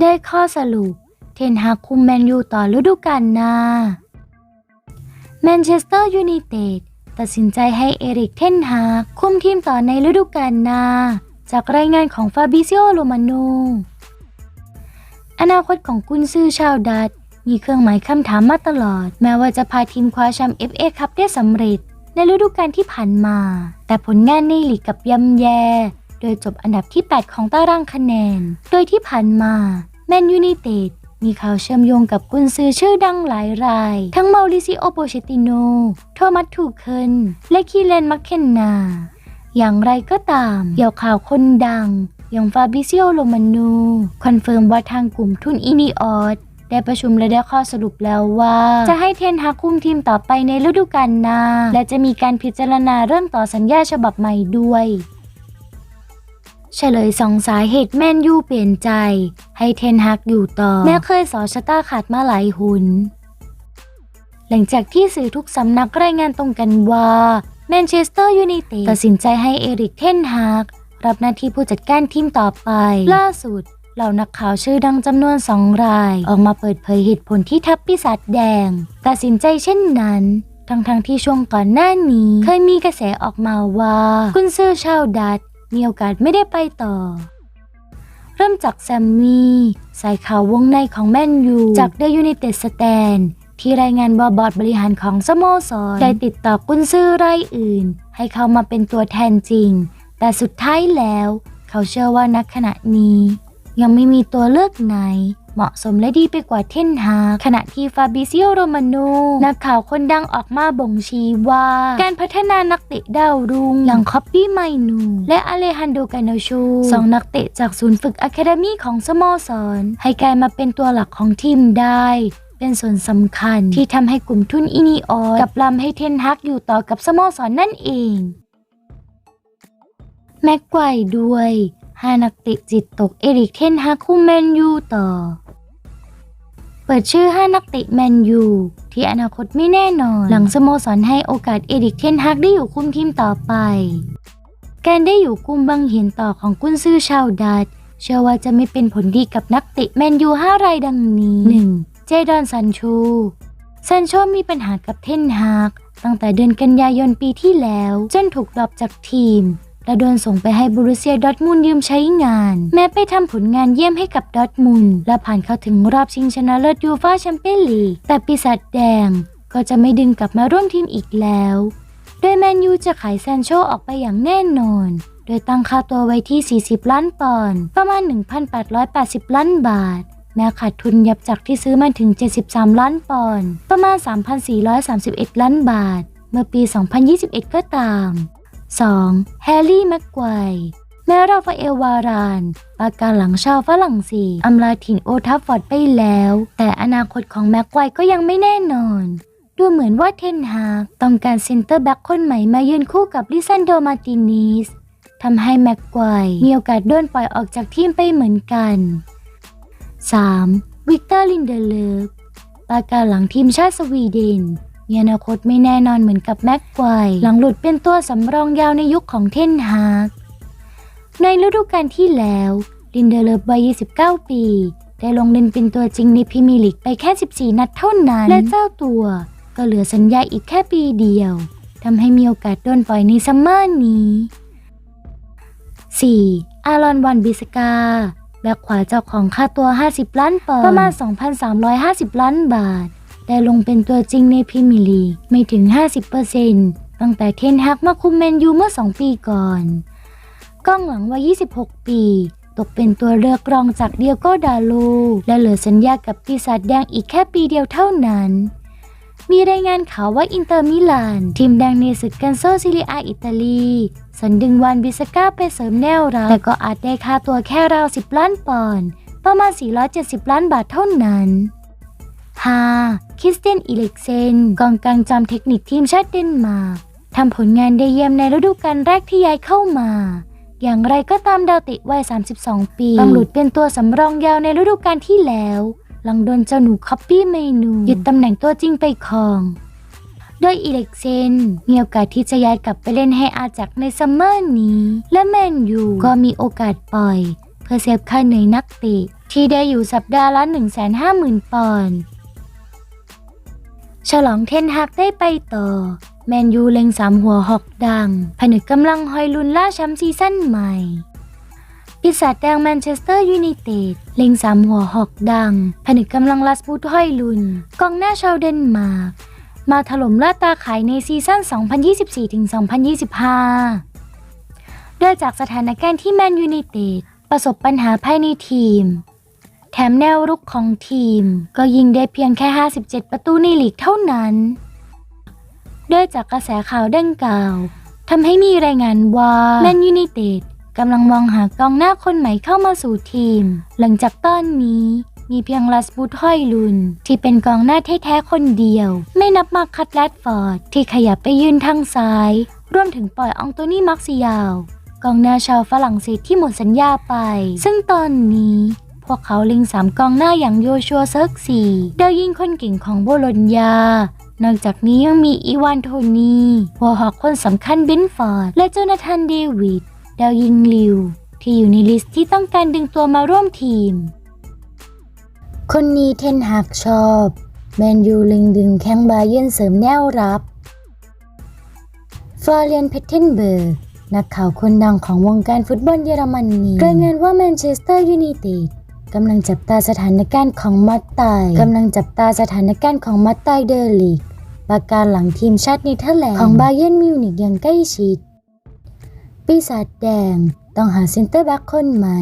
ได้ข้อสรุป เทนฮากคุมแมนยูต่อฤดูกาลหน้าแมนเชสเตอร์ยูไนเต็ดตัดสินใจให้เอริกเทนฮากคุมทีมต่อในฤดูกาลหน้า จากรายงานของฟาบิซิโอโรมาโนอนาคตของกุนซือชาวดัตมีเครื่องหมายคำถามมาตลอด แม้ว่าจะพาทีมคว้าแชมป์ FA คัพได้สำเร็จในฤดูกาลที่ผ่านมา แต่ผลงานในลีกกับย่ำแย่ โดยจบอันดับที่ 8 ของตารางคะแนน โดยที่ผ่านมาแมนยูไนเต็ดมีข่าวเชื่อมโยงกับกุนซือชื่อดังหลายราย ทั้งมาริซิโอโปเชติโน โทมัสทูเคิลและคีเลนมัคเคนนา อย่างไรก็ตามเหยี่ยวข่าวคนดัง อย่างฟาบิซิโอโรมานู คอนเฟิร์มว่าทางกลุ่มทุนอินิออสได้ประชุมและได้ข้อสรุปแล้วว่า จะให้เทนฮากคุมทีมต่อไปในฤดูกาลหน้า และจะมีการพิจารณาเรื่องต่อสัญญาฉบับใหม่ด้วย เฉลยสองสาเหตุแมนยูเปลี่ยนใจ ให้เทนฮักอยู่ต่อ แม้เคยสอชะตาขาดมาหลายหุน หลังจากที่สื่อทุกสำนักรายงานตรงกันว่าแมนเชสเตอร์ยูไนเต็ดตัดสินใจให้เอริกเทนฮากรับหน้าที่ผู้จัดการทีมต่อไป ล่าสุดเหล่านักข่าวชื่อดังจำนวนสองราย ออกมาเปิดเผยเหตุผลที่ทัพปีศาจแดง ตัดสินใจเช่นนั้น ทั้งๆทที่ช่วงก่อนหน้านี้ เคยมีกระแสออกมาว่า กุนซือชาวดัต มีโอกาสไม่ได้ไปต่อ เริ่มจากแซมมี่สายข่าววงในของแมนยูจากเดอะยู i นเต็ดสแตนที่รายงานว่าบอร์ดบริหารของสโมสรได้ติดต่อกุนซือรายอื่น ให้เข้ามาเป็นตัวแทนจริง แต่สุดท้ายแล้ว เขาเชื่อว่านักขณะนี้ ยังไม่มีตัวเลือกไหน เหมาะสมและดีไปกว่าเทนฮากขณะที่ฟาบิเซิโอโรมาโนนักข่าวคนดังออกมาบ่งชี้ว่า การพัฒนานักเตะดาวรุ่งอย่างคอปปี้ไมนูและอเลฮันโดกาโนชูสองนักเตะจากศูนย์ฝึกอะคาเดมีของสโมสร ให้กลายมาเป็นตัวหลักของทีมได้เป็นส่วนสำคัญที่ทำให้กลุ่มทุนอินิออสกับลำให้เทนฮักอยู่ต่อกับสโมสรนนั่นเอง แม็กไกวด้วยห้านักเตะจิตตกเอริกเทนฮักคุมแมนยูต่อ เปิดชื่อ 5 นักเตะแมนยู ที่อนาคตไม่แน่นอน หลังสโมสรให้โอกาสเอริกเทนฮักได้อยู่คุมทีมต่อไป การได้อยู่คุมบังเห็นต่อของกุนซือชาวดัตเชื่อว่าจะไม่เป็นผลดีกับนักเตะแมนยู 5 รายดังนี้ 1. เจดอนซันโชซันโชมีปัญหากับเทนฮักตั้งแต่เดือนกันยายนปีที่แล้ว จนถูกดรอปจากทีม และโดนส่งไปให้บรูเซียดอทมุนยืมใช้งาน แม้ไปทำผลงานเยี่ยมให้กับดอทมุนและผ่านเข้าถึงรอบชิงชนะเลิศยูฟ่าแชมเปี้ยนลีกแต่ปีศาจแดงก็จะไม่ดึงกลับมาร่วมทีมอีกแล้ว โดยแมนยูจะขายแซนโชออกไปอย่างแน่นอน โดยตั้งค่าตัวไว้ที่ 40 ล้านปอนด์ประมาณ 1,880 ล้านบาท แม้ขาดทุนยับจากที่ซื้อมาถึง 73 ล้านปอนด์ประมาณ 3,431 ล้านบาท เมื่อปี 2021 ก็ตาม 2. แฮร์รี่แม็กไกวแม้ราฟาเอลวารานปาการหลังชาวฝรั่งเศสอำลาถิ่นโอทัฟฟอร์ดไปแล้ว แต่อนาคตของแม็กไกวก็ยังไม่แน่นอน ดูเหมือนว่าเทนฮากต้องการเซนเตอร์แบ็กคนใหม่มายืนคู่กับลิซันโดมาตินีสทำให้แม็กไกวมีโอกาสโดนปล่อยออกจากทีมไปเหมือนกัน 3. วิกเตอร์ลินเดเลฟปาการหลังทีมชาติสวีเดน มีอนาคตไม่แน่นอนเหมือนกับแม็กไกวร์หลังหลุดเป็นตัวสำรองยาวในยุคของเทนฮากในฤดูกาลที่แล้วลินเดเลฟวัย 29 ปี ได้ลงเล่นเป็นตัวจริงในพรีเมียร์ลีกไปแค่ 14 นัดเท่านั้น และเจ้าตัวก็เหลือสัญญาอีกแค่ปีเดียวทำให้มีโอกาสโดนปล่อยในซัมเมอร์นี้ 4. อารอนวันบิสกาแบ็คขวาเจ้าของค่าตัว 50 ล้านปอนด์ประมาณ 2,350 ล้านบาท ได้ลงเป็นตัวจริงในพรีเมียร์ลีกไม่ถึง 50%ตั้งแต่เทนฮักมาคุมแมนยูเมื่อ 2 ปีก่อนกล้องหลังวัย 26 ปี ตกเป็นตัวเลือกรองจากเดียโกดาโลและเหลือสัญญากับปีศาจแดงอีกแค่ปีเดียวเท่านั้น มีรายงานข่าวว่าอินเตอร์มิลาน ทีมแดงในศึกกันโซซิลีอาอิตาลีสันดึงวันบิสก้าไปเสริมแนวรับแต่ก็อาจได้ค่าตัวแค่ราว 10 ล้านปอนด์ประมาณ 470 ล้านบาทเท่านั้น 5. คริสเตียนอิเล็กเซนกองกลางจอมเทคนิคทีมชาติเดนมาร์กทำผลงานได้เยี่ยมในฤดูกาลแรกที่ย้ายเข้ามา อย่างไรก็ตามดาวเติวัย 32 ปีต้องหลุดเป็นตัวสำรองยาวในฤดูกาลที่แล้ว หลังโดนเจ้าหนูคอปปี้เมนูยึดตำแหน่งตัวจริงไปครอง โดยอิเล็กเซนมีโอกาสที่จะย้ายกลับไปเล่นให้อาจักในซัมเมอร์นี้ และแมนยูก็มีโอกาสปล่อย เพื่อเซฟค่าเหนื่อยนักเตะที่ได้อยู่สัปดาห์ละ150,000ปอนด์ ฉลองเทนฮักได้ไปต่อ แมนยูเล็งสามหัวหอกดัง ผนึกกำลังหอยลุนล่าแชมป์ซีซั่นใหม่ปีศาจแดงแมนเชสเตอร์ยูไนเต็ดเล็งสามหัวหอกดัง ผนึกกำลังลัสบูทห้อยลุน กองหน้าชาวเดนมาร์กมาถล่มล่าตาขายในซีซั่น 2024-2025 ด้วยจากสถานการณ์ที่แมนยูไนเต็ดประสบปัญหาภายในทีม แถมแนวรุกของทีม ก็ยิงได้เพียงแค่ 57 ประตูในลีกเท่านั้นด้วยจากกระแสข่าวดังกล่าวทำให้มีรายงานว่าแมนยูไนเต็ดกำลังมองหากองหน้าคนใหม่เข้ามาสู่ทีม หลังจากตอนนี้มีเพียงลัสบูทห้อยลุน ที่เป็นกองหน้าแท้ๆคนเดียว ไม่นับมาคัตแรดฟอร์ด ที่ขยับไปยืนทางซ้าย รวมถึงปล่อยอองโตนี่มักซิยาว กองหน้าชาวฝรั่งเศสที่หมดสัญญาไป ซึ่งตอนนี้ พวกเขาล็งสามกองหน้าอย่างโยชัวเซิร์กซีดาวยิงคนเก่งของโบโลญญานอกจากนี้ยังมีอีวานโทนีหัวหอกคนสำคัญเบนฟอร์ด และโจนาธานเดวิด ดาวยิงลิว ที่อยู่ในลิสต์ที่ต้องการดึงตัวมาร่วมทีม คนนี้เทนหักชอบ แมนยูล็งดึงแข้งบาเยนเสริมแนวรับ ฟลอเรียนเพทเทนเบิร์ก นักข่าวคนดังของวงการฟุตบอลเยอรมนนีรายงานว่าแมนเชสเตอร์ยูไนเต็ด กำลังจับตาสถานการณ์ของมัตไตายกำลังจับตาสถานการณ์ของมัตไตายเดอร์ลิกประการหลังทีมชาติเนเธอร์แลนด์ของบาเยร์นมิวนิกอย่างใกล้ชิด ปีศาจแดงต้องหาเซนเตอร์แบ็คคนใหม่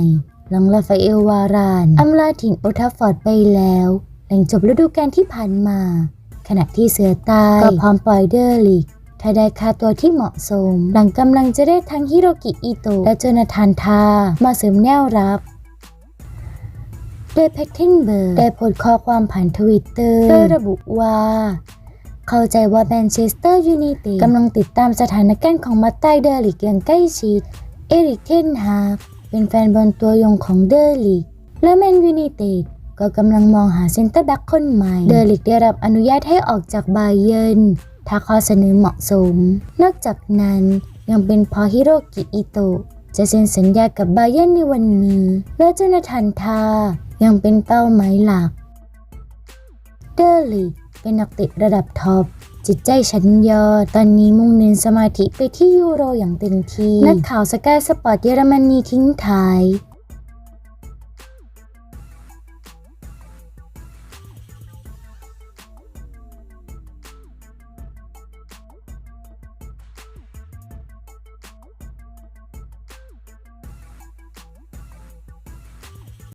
หลังลาฟาเอลวารานอำลาถิ่นโอทัฟฟอร์ดไปแล้ว หลังจบฤดูกาลที่ผ่านมา ขณะที่เสือตายก็พร้อมปล่อยเดอร์ลิกถ้าได้ค่าตัวที่เหมาะสม หลังกำลังจะได้ทั้งฮิโรกิอิโตะและโจนาธานทา มาเสริมแนวรับ โดยแพคเทนเบิร์กได้โพสต์ข้อความผ่านทวิตเตอร์โดยระบุว่า เข้าใจว่าแมนเชสเตอร์ยูไนเต็ดกำลังติดตามสถานการณ์ของมาตไตเดอร์ลิกอย่างใกล้ชิด เอริกเทนฮากเป็นแฟนบอลตัวยงของเดอร์ลิกและแมนยูไนเต็ดก็กำลังมองหาเซนเตอร์แบ็กคนใหม่ เดอร์ลิกได้รับอนุญาตให้ออกจากบาเยิร์นถ้าข้อเสนอเหมาะสม นอกจากนั้นยังเป็นเพอฮิโรกิอิโตะจะเซ็นสัญญากับบาเยิร์นในวันนี้ และโจนาธานทา ยังเป็นเป้าหมายหลัก เดอร์ลีเป็นนักเตะระดับท็อปจิตใจชั้นยอดตอนนี้มุ่งเน้นสมาธิไปที่ยูโรอย่างเต็มที่ นักข่าวสกายสปอร์ตเยอรมนีทิ้งท้าย